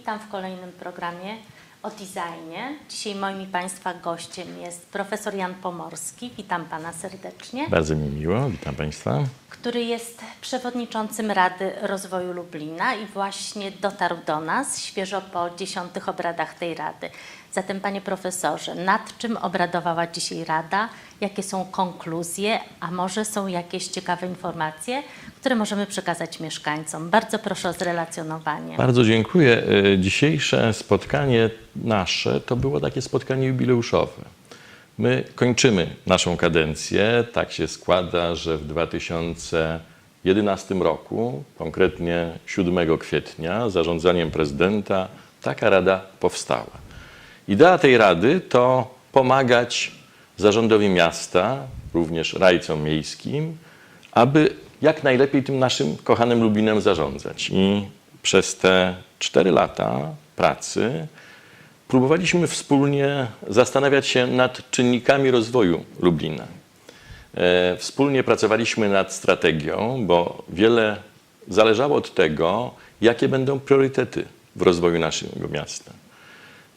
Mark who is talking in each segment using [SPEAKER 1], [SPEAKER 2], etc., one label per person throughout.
[SPEAKER 1] Witam w kolejnym programie o designie. Dzisiaj moim i Państwa gościem jest profesor Jan Pomorski. Witam Pana serdecznie.
[SPEAKER 2] Bardzo mi miło, witam Państwa.
[SPEAKER 1] który jest przewodniczącym Rady Rozwoju Lublina i właśnie dotarł do nas świeżo po dziesiątych obradach tej Rady. Zatem, panie profesorze, nad czym obradowała dzisiaj Rada? Jakie są konkluzje, a może są jakieś ciekawe informacje, które możemy przekazać mieszkańcom? Bardzo proszę o zrelacjonowanie.
[SPEAKER 2] Bardzo dziękuję. E, Dzisiejsze spotkanie nasze to było takie spotkanie jubileuszowe. My kończymy naszą kadencję. Tak się składa, że w 2011 roku, konkretnie 7 kwietnia, zarządzaniem prezydenta, taka rada powstała. Idea tej rady to pomagać zarządowi miasta, również rajcom miejskim, aby jak najlepiej tym naszym kochanym Lublinem zarządzać. I przez te cztery lata pracy próbowaliśmy wspólnie zastanawiać się nad czynnikami rozwoju Lublina. E, Wspólnie pracowaliśmy nad strategią, bo wiele zależało od tego, jakie będą priorytety w rozwoju naszego miasta.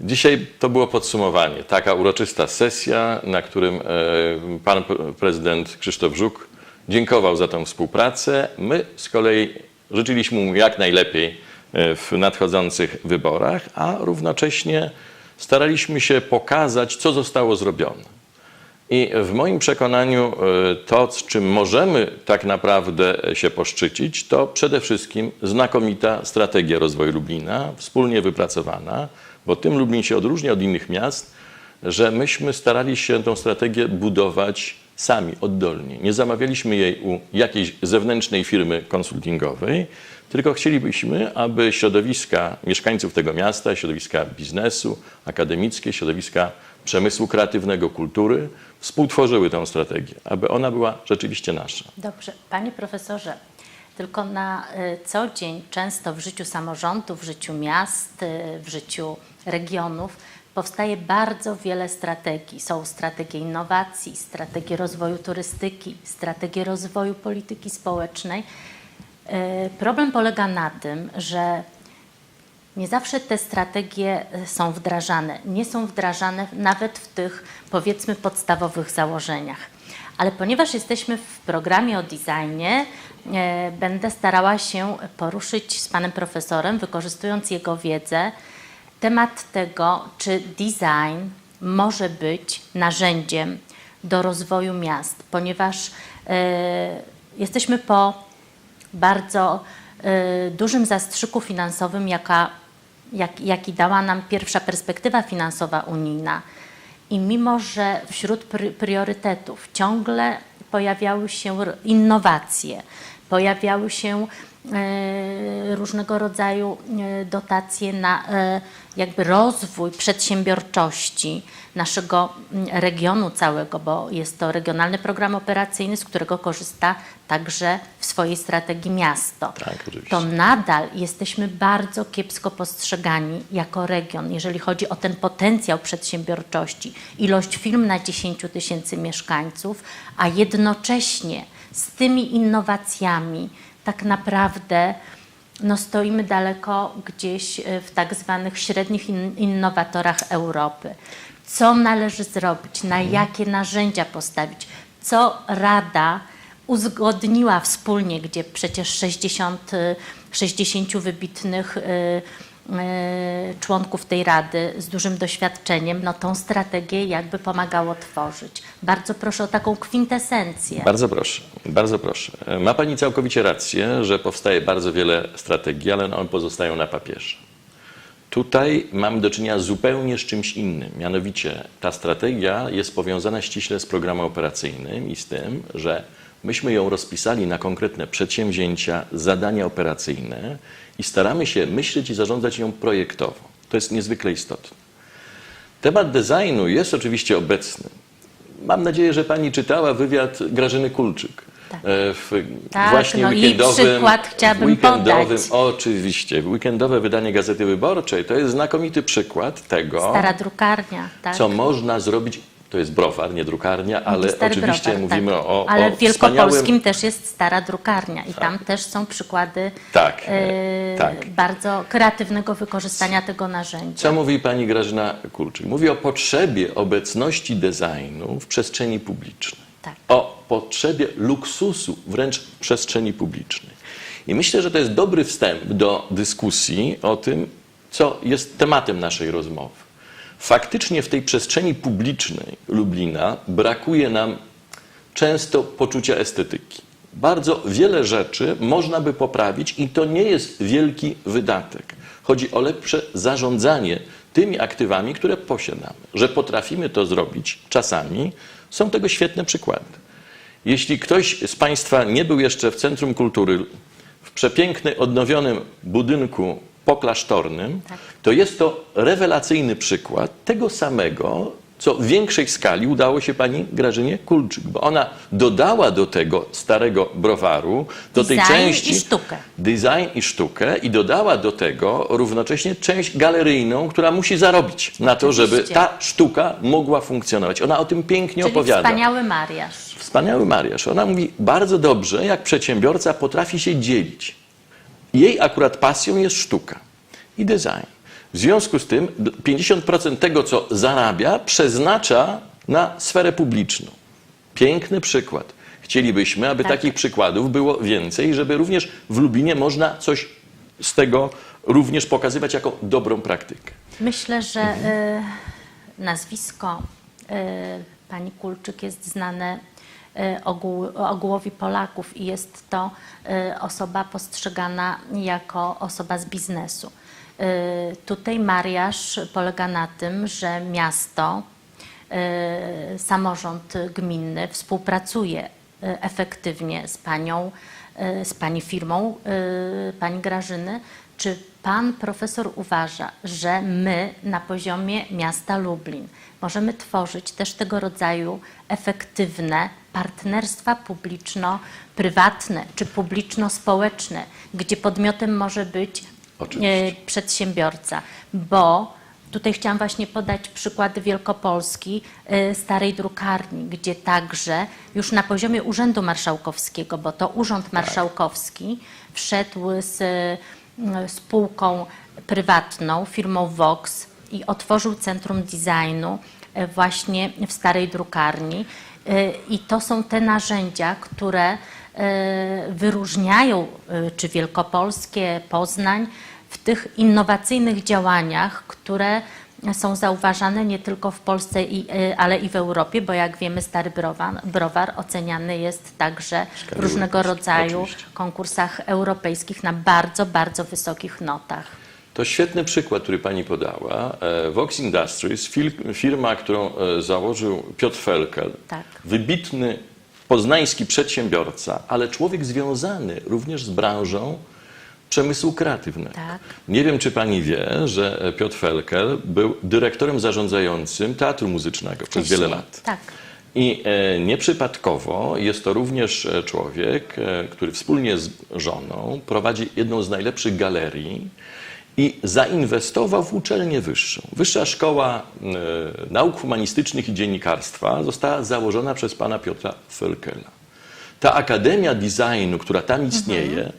[SPEAKER 2] Dzisiaj to było podsumowanie, taka uroczysta sesja, na którym e, pan pre- prezydent Krzysztof Żuk dziękował za tą współpracę. My z kolei życzyliśmy mu jak najlepiej e, w nadchodzących wyborach, a równocześnie staraliśmy się pokazać, co zostało zrobione. I w moim przekonaniu e, to, z czym możemy tak naprawdę się poszczycić, to przede wszystkim znakomita strategia rozwoju Lublina, wspólnie wypracowana, bo tym Lublin się odróżnia od innych miast, że myśmy starali się tę strategię budować sami, oddolnie. Nie zamawialiśmy jej u jakiejś zewnętrznej firmy konsultingowej, tylko chcielibyśmy, aby środowiska mieszkańców tego miasta, środowiska biznesu, akademickie, środowiska przemysłu kreatywnego, kultury współtworzyły tę strategię, aby ona była rzeczywiście nasza.
[SPEAKER 1] Dobrze, panie profesorze, tylko na y, co dzień, często w życiu samorządów, w życiu miast, y, w życiu regionów powstaje bardzo wiele strategii. Są strategie innowacji, strategie rozwoju turystyki, strategie rozwoju polityki społecznej. Y, Problem polega na tym, że nie zawsze te strategie y, są wdrażane. Nie są wdrażane nawet w tych, powiedzmy, podstawowych założeniach. Ale ponieważ jesteśmy w programie o designie, e, będę starała się poruszyć z panem profesorem, wykorzystując jego wiedzę, temat tego, czy design może być narzędziem do rozwoju miast, ponieważ e, jesteśmy po bardzo dużym zastrzyku finansowym, jaka, jak, jaki dała nam pierwsza perspektywa finansowa unijna. I mimo, że wśród priorytetów ciągle pojawiały się innowacje, pojawiały się różnego rodzaju e, dotacje na e, jakby rozwój przedsiębiorczości naszego mm, regionu całego, bo jest to regionalny program operacyjny, z którego korzysta także w swojej strategii miasto.
[SPEAKER 2] Tak.
[SPEAKER 1] To nadal jesteśmy bardzo kiepsko postrzegani jako region, jeżeli chodzi o ten potencjał przedsiębiorczości, ilość firm na 10 tysięcy mieszkańców, a jednocześnie z tymi innowacjami tak naprawdę no, stoimy daleko gdzieś e, w tak zwanych średnich in, innowatorach Europy. Co należy zrobić? Na jakie narzędzia postawić? Co Rada uzgodniła wspólnie, gdzie przecież 60, y, 60 wybitnych y, y, członków tej Rady z dużym doświadczeniem, no tą strategię jakby pomagało tworzyć. Bardzo proszę o taką kwintesencję.
[SPEAKER 2] Bardzo proszę, bardzo proszę. Ma Pani całkowicie rację, że powstaje bardzo wiele strategii, ale one pozostają na papierze. Tutaj mamy do czynienia zupełnie z czymś innym. Mianowicie ta strategia jest powiązana ściśle z programem operacyjnym i z tym, że myśmy ją rozpisali na konkretne przedsięwzięcia, zadania operacyjne i staramy się myśleć i zarządzać ją projektowo. To jest niezwykle istotne. Temat designu jest oczywiście obecny. Mam nadzieję, że Pani czytała wywiad Grażyny Kulczyk.
[SPEAKER 1] Tak.
[SPEAKER 2] e, W
[SPEAKER 1] Tak,
[SPEAKER 2] właśnie
[SPEAKER 1] no i
[SPEAKER 2] weekendowym,
[SPEAKER 1] przykład chciałabym
[SPEAKER 2] weekendowym
[SPEAKER 1] podać.
[SPEAKER 2] Oczywiście. Weekendowe wydanie Gazety Wyborczej to jest znakomity przykład tego,
[SPEAKER 1] Stara drukarnia, tak?
[SPEAKER 2] co można zrobić To jest browar, nie drukarnia, ale
[SPEAKER 1] Stary
[SPEAKER 2] oczywiście
[SPEAKER 1] browar,
[SPEAKER 2] mówimy
[SPEAKER 1] tak.
[SPEAKER 2] o,
[SPEAKER 1] Ale
[SPEAKER 2] o
[SPEAKER 1] w Wielkopolskim
[SPEAKER 2] wspaniałym...
[SPEAKER 1] też jest stara drukarnia i tam też są przykłady
[SPEAKER 2] Tak,
[SPEAKER 1] e,
[SPEAKER 2] tak.
[SPEAKER 1] bardzo kreatywnego wykorzystania tego narzędzia.
[SPEAKER 2] Co mówi pani Grażyna Kulczyk? Mówi o potrzebie obecności designu w przestrzeni publicznej.
[SPEAKER 1] Tak.
[SPEAKER 2] O potrzebie luksusu wręcz w przestrzeni publicznej. I myślę, że to jest dobry wstęp do dyskusji o tym, co jest tematem naszej rozmowy. Faktycznie w tej przestrzeni publicznej Lublina brakuje nam często poczucia estetyki. Bardzo wiele rzeczy można by poprawić i to nie jest wielki wydatek. Chodzi o lepsze zarządzanie tymi aktywami, które posiadamy. Że potrafimy to zrobić czasami, są tego świetne przykłady. Jeśli ktoś z Państwa nie był jeszcze w Centrum Kultury, w przepięknym, odnowionym budynku poklasztornym, to jest to rewelacyjny przykład tego samego, co w większej skali udało się pani Grażynie Kulczyk, bo ona dodała do tego starego browaru, do tej
[SPEAKER 1] Design
[SPEAKER 2] części
[SPEAKER 1] i sztukę.
[SPEAKER 2] design i sztukę i dodała do tego równocześnie część galeryjną, która musi zarobić na to, żeby ta sztuka mogła funkcjonować. Ona o tym pięknie
[SPEAKER 1] Czyli
[SPEAKER 2] opowiada.
[SPEAKER 1] wspaniały mariaż.
[SPEAKER 2] Wspaniały Mariusz. Ona mówi bardzo dobrze, jak przedsiębiorca potrafi się dzielić. Jej akurat pasją jest sztuka i design. W związku z tym d- 50% tego, co zarabia, przeznacza na sferę publiczną. Piękny przykład. Chcielibyśmy, aby
[SPEAKER 1] Tak.
[SPEAKER 2] takich przykładów było więcej, żeby również w Lubinie można coś z tego również pokazywać jako dobrą praktykę.
[SPEAKER 1] Myślę, że
[SPEAKER 2] Mhm.
[SPEAKER 1] e, nazwisko e, pani Kulczyk jest znane ogół, ogółowi Polaków i jest to e, osoba postrzegana jako osoba z biznesu. E, tutaj mariaż polega na tym, że miasto, e, samorząd gminny współpracuje e, efektywnie z panią, e, z pani firmą, e, pani Grażyny. Czy pan profesor uważa, że my na poziomie miasta Lublin możemy tworzyć też tego rodzaju efektywne partnerstwa publiczno-prywatne czy publiczno-społeczne, gdzie podmiotem może być
[SPEAKER 2] Oczywiście.
[SPEAKER 1] e, przedsiębiorca, bo tutaj chciałam właśnie podać przykład Wielkopolski, e, starej drukarni, gdzie także już na poziomie Urzędu Marszałkowskiego, bo to Urząd Marszałkowski wszedł z e, spółką prywatną, firmą Vox i otworzył Centrum Designu właśnie w starej drukarni. E, I to są te narzędzia, które e, wyróżniają e, czy Wielkopolskie, Poznań w tych innowacyjnych działaniach, które są zauważane nie tylko w Polsce, ale i w Europie, bo jak wiemy, stary browar, browar oceniany jest także w różnego rodzaju konkursach europejskich na bardzo, bardzo wysokich notach.
[SPEAKER 2] To świetny przykład, który pani podała. E, Vox Industries, firma, którą e, założył Piotr Felkel,
[SPEAKER 1] Tak.
[SPEAKER 2] wybitny poznański przedsiębiorca, ale człowiek związany również z branżą przemysłu kreatywnego.
[SPEAKER 1] Tak.
[SPEAKER 2] Nie wiem, czy pani wie, że Piotr Felkel był dyrektorem zarządzającym Teatru Muzycznego przez wiele
[SPEAKER 1] Wcześniej.
[SPEAKER 2] lat.
[SPEAKER 1] Tak.
[SPEAKER 2] I e, nieprzypadkowo jest to również człowiek, który wspólnie z żoną prowadzi jedną z najlepszych galerii i zainwestował w uczelnię wyższą. Wyższa Szkoła e, Nauk Humanistycznych i Dziennikarstwa została założona przez pana Piotra Felkela. Ta Akademia Designu, która tam istnieje,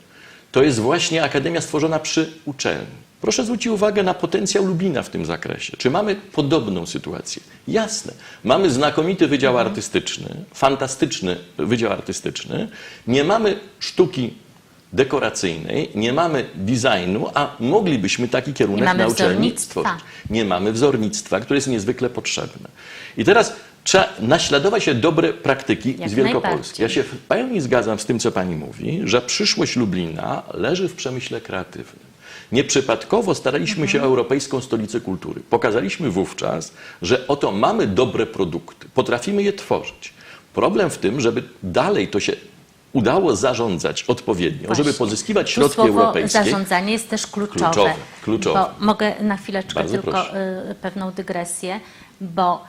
[SPEAKER 2] to jest właśnie akademia stworzona przy uczelni. Proszę zwrócić uwagę na potencjał Lubina w tym zakresie. Czy mamy podobną sytuację? Jasne. Mamy znakomity wydział artystyczny, fantastyczny wydział artystyczny. Nie mamy sztuki dekoracyjnej, nie mamy designu, a moglibyśmy taki kierunek na uczelni stworzyć. Nie mamy wzornictwa, które jest niezwykle potrzebne. I teraz trzeba naśladować się dobre praktyki
[SPEAKER 1] Jak
[SPEAKER 2] z Wielkopolski. Ja się w pełni zgadzam z tym, co pani mówi, że przyszłość Lublina leży w przemyśle kreatywnym. Nieprzypadkowo staraliśmy się o Europejską Stolicę Kultury. Pokazaliśmy wówczas, że oto mamy dobre produkty, potrafimy je tworzyć. Problem w tym, żeby dalej to się udało zarządzać odpowiednio,
[SPEAKER 1] Właśnie.
[SPEAKER 2] żeby pozyskiwać środki
[SPEAKER 1] słowo
[SPEAKER 2] europejskie.
[SPEAKER 1] zarządzanie jest też kluczowe.
[SPEAKER 2] Kluczowe, kluczowe.
[SPEAKER 1] Mogę na chwileczkę
[SPEAKER 2] Bardzo
[SPEAKER 1] tylko
[SPEAKER 2] proszę.
[SPEAKER 1] y, pewną dygresję, bo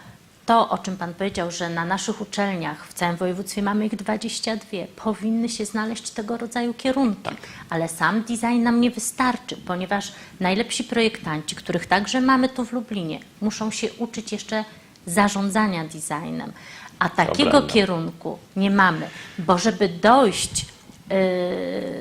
[SPEAKER 1] to, o czym Pan powiedział, że na naszych uczelniach w całym województwie mamy ich 22, powinny się znaleźć tego rodzaju kierunki.
[SPEAKER 2] Tak.
[SPEAKER 1] Ale sam design nam nie wystarczy, ponieważ najlepsi projektanci, których także mamy tu w Lublinie, muszą się uczyć jeszcze zarządzania designem. A takiego kierunku nie mamy, bo żeby dojść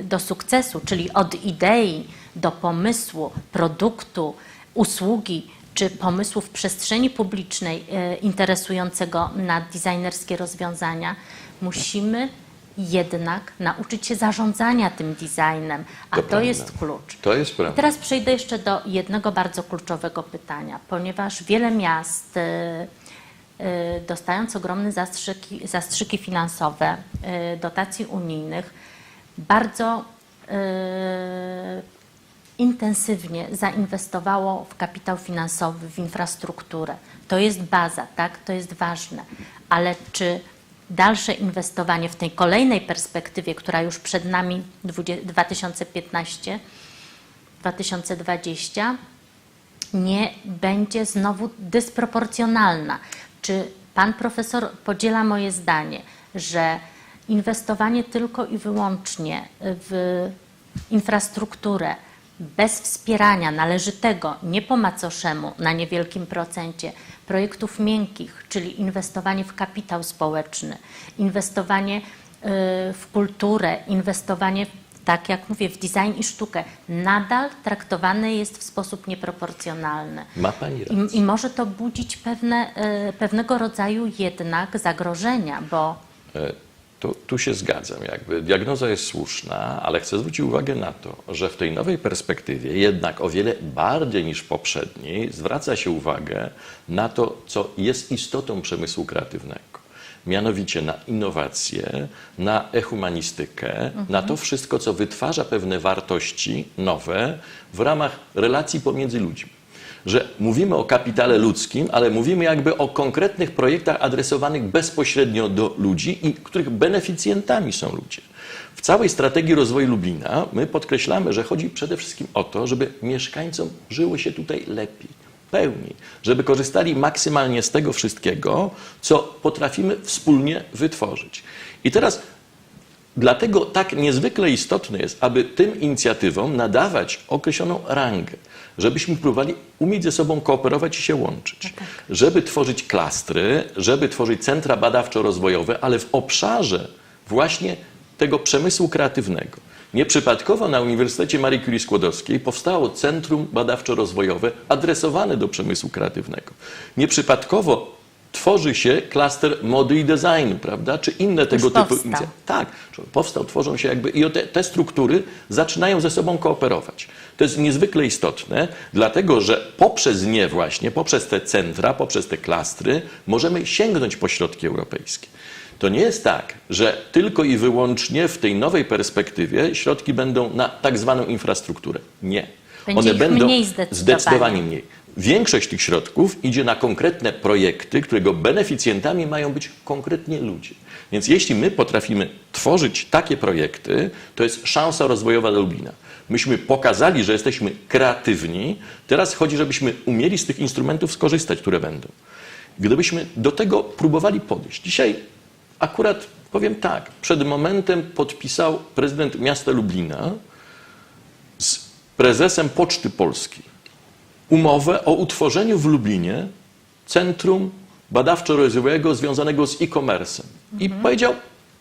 [SPEAKER 1] y, do sukcesu, czyli od idei do pomysłu, produktu, usługi czy pomysłu w przestrzeni publicznej y, interesującego na designerskie rozwiązania, musimy jednak nauczyć się zarządzania tym designem, a
[SPEAKER 2] To
[SPEAKER 1] to, jest klucz.
[SPEAKER 2] To jest prawda.
[SPEAKER 1] Teraz przejdę jeszcze do jednego bardzo kluczowego pytania, ponieważ wiele miast, y, dostając ogromne zastrzyki, zastrzyki finansowe, y, dotacji unijnych, bardzo y, intensywnie zainwestowało w kapitał finansowy, w infrastrukturę. To jest baza, tak? To jest ważne. Ale czy dalsze inwestowanie w tej kolejnej perspektywie, która już przed nami 20- 2015 2020 nie będzie znowu dysproporcjonalna. Czy pan profesor podziela moje zdanie, że inwestowanie tylko i wyłącznie w infrastrukturę bez wspierania należytego, nie po macoszemu, na niewielkim procencie projektów miękkich, czyli inwestowanie w kapitał społeczny, inwestowanie y, w kulturę, inwestowanie, tak jak mówię, w design i sztukę, nadal traktowane jest w sposób nieproporcjonalny.
[SPEAKER 2] Ma pani rację.
[SPEAKER 1] I, I może to budzić pewne, y, pewnego rodzaju jednak zagrożenia, bo
[SPEAKER 2] E, Tu, tu się zgadzam, jakby diagnoza jest słuszna, ale chcę zwrócić uwagę na to, że w tej nowej perspektywie jednak o wiele bardziej niż poprzedniej zwraca się uwagę na to, co jest istotą przemysłu kreatywnego. Mianowicie na innowacje, na ehumanistykę, na to wszystko, co wytwarza pewne wartości nowe w ramach relacji pomiędzy ludźmi że mówimy o kapitale ludzkim, ale mówimy jakby o konkretnych projektach adresowanych bezpośrednio do ludzi i których beneficjentami są ludzie. W całej strategii rozwoju Lublina my podkreślamy, że chodzi przede wszystkim o to, żeby mieszkańcom żyło się tutaj lepiej, pełniej, żeby korzystali maksymalnie z tego wszystkiego, co potrafimy wspólnie wytworzyć. I teraz Dlatego tak niezwykle istotne jest, aby tym inicjatywom nadawać określoną rangę, żebyśmy próbowali umieć ze sobą kooperować i się łączyć, żeby tworzyć klastry, żeby tworzyć centra badawczo-rozwojowe, ale w obszarze właśnie tego przemysłu kreatywnego. Nieprzypadkowo na Uniwersytecie Marii Curie Skłodowskiej powstało Centrum Badawczo-Rozwojowe adresowane do przemysłu kreatywnego. Nieprzypadkowo tworzy się klaster mody i designu, prawda? Czy inne tego typu
[SPEAKER 1] powstał.
[SPEAKER 2] inicjatywy. Tak, powstał, tworzą się jakby i te, te struktury zaczynają ze sobą kooperować. To jest niezwykle istotne, dlatego że poprzez nie właśnie, poprzez te centra, poprzez te klastry możemy sięgnąć po środki europejskie. To nie jest tak, że tylko i wyłącznie w tej nowej perspektywie środki będą na tak zwaną infrastrukturę. Nie.
[SPEAKER 1] Będzie ich mniej zdecydowanie.
[SPEAKER 2] zdecydowanie mniej. Większość tych środków idzie na konkretne projekty, którego beneficjentami mają być konkretnie ludzie. Więc jeśli my potrafimy tworzyć takie projekty, to jest szansa rozwojowa dla Lublina. Myśmy pokazali, że jesteśmy kreatywni, teraz chodzi, żebyśmy umieli z tych instrumentów skorzystać, które będą. Gdybyśmy do tego próbowali podejść. Dzisiaj akurat powiem tak, przed momentem podpisał prezydent miasta Lublina z prezesem Poczty Polskiej umowę o utworzeniu w Lublinie centrum badawczo-rozwojowego związanego z e-commerce'em. I powiedział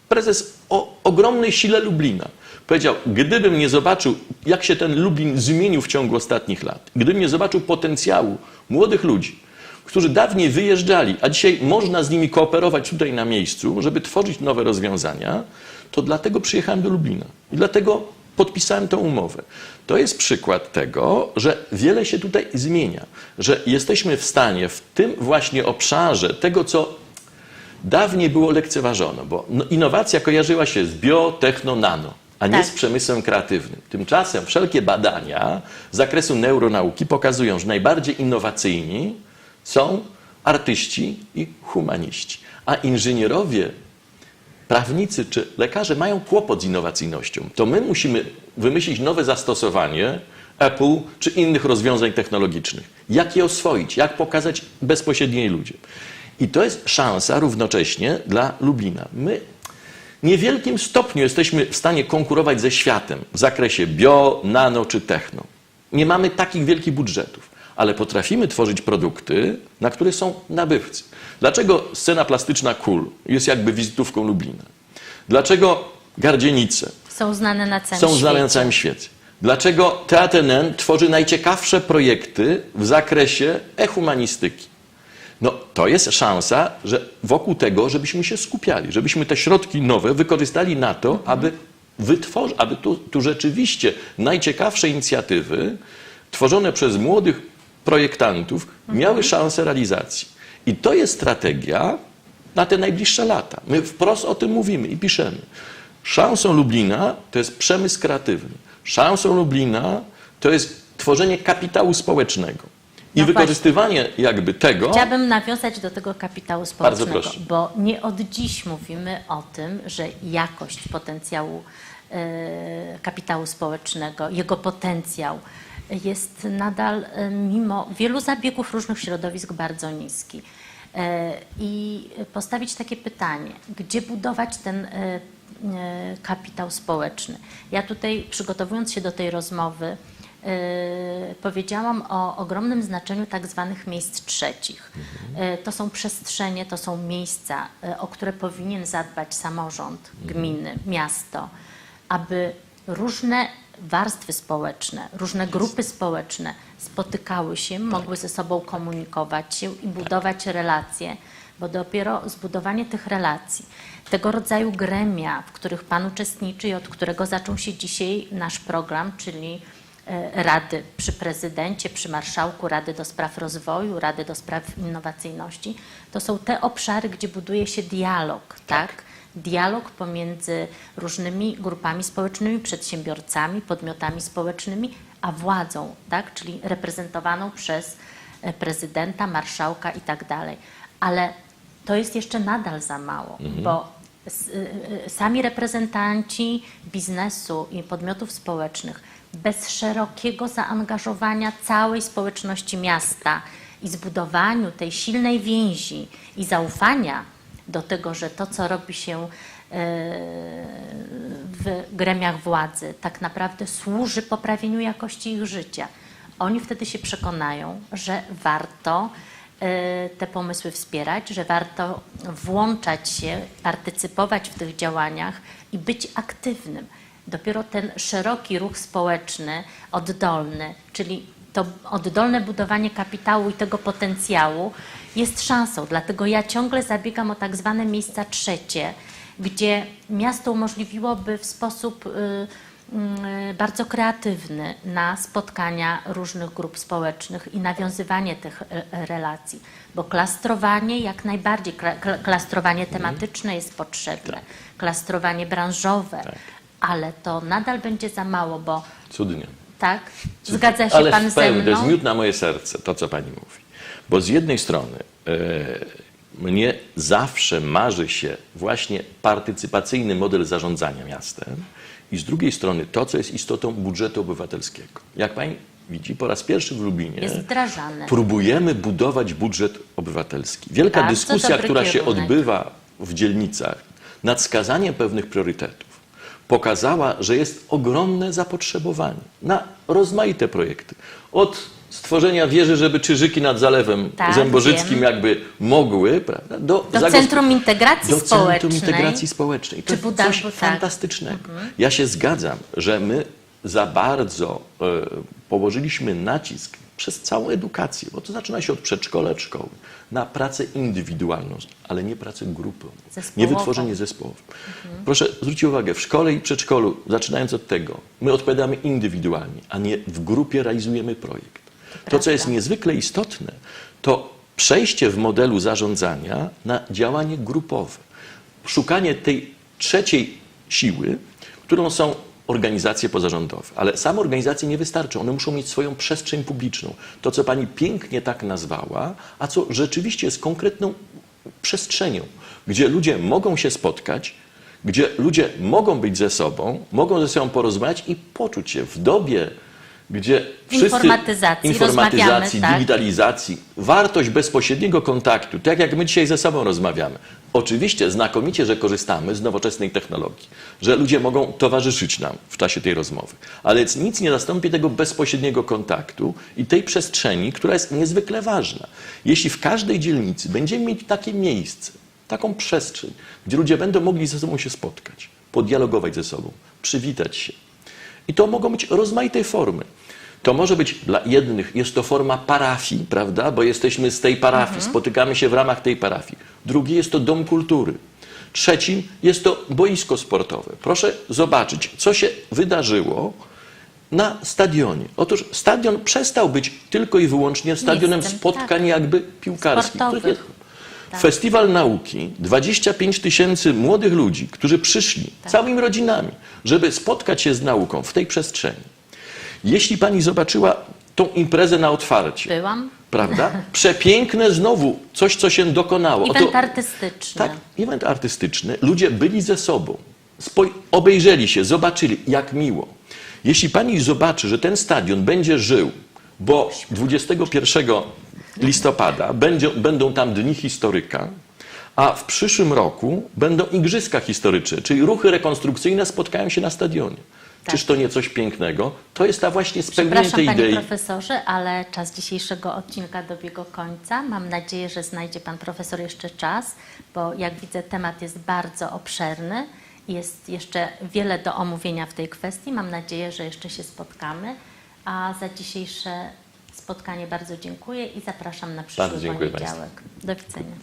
[SPEAKER 2] prezes o ogromnej sile Lublina. Powiedział, gdybym nie zobaczył, jak się ten Lublin zmienił w ciągu ostatnich lat, gdybym nie zobaczył potencjału młodych ludzi, którzy dawniej wyjeżdżali, a dzisiaj można z nimi kooperować tutaj na miejscu, żeby tworzyć nowe rozwiązania, to dlatego przyjechałem do Lublina. I dlatego podpisałem tę umowę. To jest przykład tego, że wiele się tutaj zmienia, że jesteśmy w stanie w tym właśnie obszarze tego, co dawniej było lekceważone, bo no, innowacja kojarzyła się z bio, techno, nano, a nie
[SPEAKER 1] Tak.
[SPEAKER 2] z przemysłem kreatywnym. Tymczasem wszelkie badania z zakresu neuronauki pokazują, że najbardziej innowacyjni są artyści i humaniści, a inżynierowie prawnicy czy lekarze mają kłopot z innowacyjnością, to my musimy wymyślić nowe zastosowanie Apple czy innych rozwiązań technologicznych. Jak je oswoić, jak pokazać bezpośredniej ludziom. I to jest szansa równocześnie dla Lublina. My w niewielkim stopniu jesteśmy w stanie konkurować ze światem w zakresie bio, nano czy techno. Nie mamy takich wielkich budżetów, ale potrafimy tworzyć produkty, na które są nabywcy. Dlaczego scena plastyczna KUL jest jakby wizytówką Lublina? Dlaczego Gardzienice
[SPEAKER 1] Są znane na całym
[SPEAKER 2] są
[SPEAKER 1] świecie.
[SPEAKER 2] znane na całym świecie? Dlaczego Teatr NN tworzy najciekawsze projekty w zakresie e-humanistyki? No, to jest szansa, że wokół tego, żebyśmy się skupiali, żebyśmy te środki nowe wykorzystali na to, aby wytworzyć, aby tu, tu rzeczywiście najciekawsze inicjatywy tworzone przez młodych projektantów miały szansę realizacji. I to jest strategia na te najbliższe lata. My wprost o tym mówimy i piszemy. Szansą Lublina to jest przemysł kreatywny. Szansą Lublina to jest tworzenie kapitału społecznego. I
[SPEAKER 1] No
[SPEAKER 2] wykorzystywanie jakby tego.
[SPEAKER 1] Chciałabym nawiązać do tego kapitału społecznego, bo nie od dziś mówimy o tym, że jakość potencjału e, kapitału społecznego, jego potencjał jest nadal e, mimo wielu zabiegów różnych środowisk bardzo niski. E, I postawić takie pytanie, gdzie budować ten e, kapitał społeczny? Ja tutaj przygotowując się do tej rozmowy, powiedziałam o ogromnym znaczeniu tak zwanych miejsc trzecich. To są przestrzenie, to są miejsca, o które powinien zadbać samorząd, gminy, miasto, aby różne warstwy społeczne, różne grupy społeczne spotykały się, mogły ze sobą komunikować się i budować relacje, bo dopiero zbudowanie tych relacji, tego rodzaju gremia, w których Pan uczestniczy i od którego zaczął się dzisiaj nasz program, czyli e, Rady przy prezydencie, przy marszałku, Rady do spraw rozwoju, Rady do spraw innowacyjności, to są te obszary, gdzie buduje się dialog, tak? Dialog pomiędzy różnymi grupami społecznymi, przedsiębiorcami, podmiotami społecznymi, a władzą, tak? Czyli reprezentowaną przez e, prezydenta, marszałka i tak dalej. Ale to jest jeszcze nadal za mało, bo s- y, y, sami reprezentanci biznesu i podmiotów społecznych bez szerokiego zaangażowania całej społeczności miasta i zbudowaniu tej silnej więzi i zaufania do tego, że to, co robi się e, w gremiach władzy, tak naprawdę służy poprawieniu jakości ich życia. Oni wtedy się przekonają, że warto e, te pomysły wspierać, że warto włączać się, partycypować w tych działaniach i być aktywnym. Dopiero ten szeroki ruch społeczny, oddolny, czyli to oddolne budowanie kapitału i tego potencjału jest szansą. Dlatego ja ciągle zabiegam o tak zwane miejsca trzecie, gdzie miasto umożliwiłoby w sposób y, y, bardzo kreatywny na spotkania różnych grup społecznych i nawiązywanie tych e, relacji. Bo klastrowanie jak najbardziej, kla- kla- klastrowanie tematyczne jest potrzebne, klastrowanie branżowe, ale to nadal będzie za mało, bo
[SPEAKER 2] Cudnie.
[SPEAKER 1] Tak, zgadza się
[SPEAKER 2] Ale
[SPEAKER 1] Pan
[SPEAKER 2] w
[SPEAKER 1] ze
[SPEAKER 2] pełni, to jest
[SPEAKER 1] mną?
[SPEAKER 2] miód na moje serce, to co pani mówi. Bo z jednej strony e, mnie zawsze marzy się właśnie partycypacyjny model zarządzania miastem i z drugiej strony to, co jest istotą budżetu obywatelskiego. Jak pani widzi, po raz pierwszy w Lublinie próbujemy budować budżet obywatelski. Wielka
[SPEAKER 1] Bardzo
[SPEAKER 2] dyskusja, która się
[SPEAKER 1] kierunek.
[SPEAKER 2] odbywa w dzielnicach nad skazaniem pewnych priorytetów, pokazała, że jest ogromne zapotrzebowanie na rozmaite projekty. Od stworzenia wieży, żeby czyżyki nad Zalewem
[SPEAKER 1] Tak,
[SPEAKER 2] Zębożyckim
[SPEAKER 1] wiem.
[SPEAKER 2] jakby mogły, prawda, do,
[SPEAKER 1] Do Centrum Integracji
[SPEAKER 2] do
[SPEAKER 1] Społecznej.
[SPEAKER 2] Centrum Integracji Społecznej. To
[SPEAKER 1] Czy buda-
[SPEAKER 2] coś
[SPEAKER 1] tak.
[SPEAKER 2] fantastycznego. Ja się zgadzam, że my za bardzo e, położyliśmy nacisk przez całą edukację, bo to zaczyna się od przedszkola, szkoły, na pracę indywidualną, ale nie pracę grupową, nie wytworzenie zespołów. Proszę zwrócić uwagę, w szkole i przedszkolu, zaczynając od tego, my odpowiadamy indywidualnie, a nie w grupie realizujemy projekt. To, co jest niezwykle istotne, to przejście w modelu zarządzania na działanie grupowe. Szukanie tej trzeciej siły, którą są organizacje pozarządowe. Ale same organizacje nie wystarczą. One muszą mieć swoją przestrzeń publiczną. To, co pani pięknie tak nazwała, a co rzeczywiście jest konkretną przestrzenią, gdzie ludzie mogą się spotkać, gdzie ludzie mogą być ze sobą, mogą ze sobą porozmawiać i poczuć się w dobie gdzie wszyscy
[SPEAKER 1] Informatyzacji,
[SPEAKER 2] informatyzacji,
[SPEAKER 1] tak.
[SPEAKER 2] digitalizacji, wartość bezpośredniego kontaktu, tak jak my dzisiaj ze sobą rozmawiamy. Oczywiście znakomicie, że korzystamy z nowoczesnej technologii, że ludzie mogą towarzyszyć nam w czasie tej rozmowy, ale nic nie zastąpi tego bezpośredniego kontaktu i tej przestrzeni, która jest niezwykle ważna. Jeśli w każdej dzielnicy będziemy mieć takie miejsce, taką przestrzeń, gdzie ludzie będą mogli ze sobą się spotkać, podialogować ze sobą, przywitać się, i to mogą być rozmaite formy. To może być dla jednych, jest to forma parafii, prawda? Bo jesteśmy z tej parafii, spotykamy się w ramach tej parafii. Drugi jest to dom kultury. Trzecim jest to boisko sportowe. Proszę zobaczyć, co się wydarzyło na stadionie. Otóż stadion przestał być tylko i wyłącznie stadionem
[SPEAKER 1] Miejscem,
[SPEAKER 2] spotkań jakby piłkarskich. Jest Festiwal Nauki, 25 tysięcy młodych ludzi, którzy przyszli całymi rodzinami, żeby spotkać się z nauką w tej przestrzeni. Jeśli pani zobaczyła tą imprezę na otwarcie,
[SPEAKER 1] Byłam.
[SPEAKER 2] prawda? Przepiękne znowu, coś, co się dokonało.
[SPEAKER 1] Event
[SPEAKER 2] Oto-
[SPEAKER 1] artystyczny.
[SPEAKER 2] tak, event artystyczny. Ludzie byli ze sobą, obejrzeli się, zobaczyli, jak miło. Jeśli pani zobaczy, że ten stadion będzie żył, bo 21 listopada będzie, będą tam dni historyka, a w przyszłym roku będą igrzyska historyczne, czyli ruchy rekonstrukcyjne spotkają się na stadionie.
[SPEAKER 1] Tak.
[SPEAKER 2] Czyż to nie coś pięknego? To jest ta właśnie spełnienie tej
[SPEAKER 1] panie
[SPEAKER 2] idei.
[SPEAKER 1] profesorze, ale czas dzisiejszego odcinka dobiegł końca. Mam nadzieję, że znajdzie pan profesor jeszcze czas, bo jak widzę temat jest bardzo obszerny. Jest jeszcze wiele do omówienia w tej kwestii. Mam nadzieję, że jeszcze się spotkamy. A za dzisiejsze spotkanie bardzo dziękuję i zapraszam na przyszły
[SPEAKER 2] Bardzo dziękuję
[SPEAKER 1] poniedziałek. Do widzenia.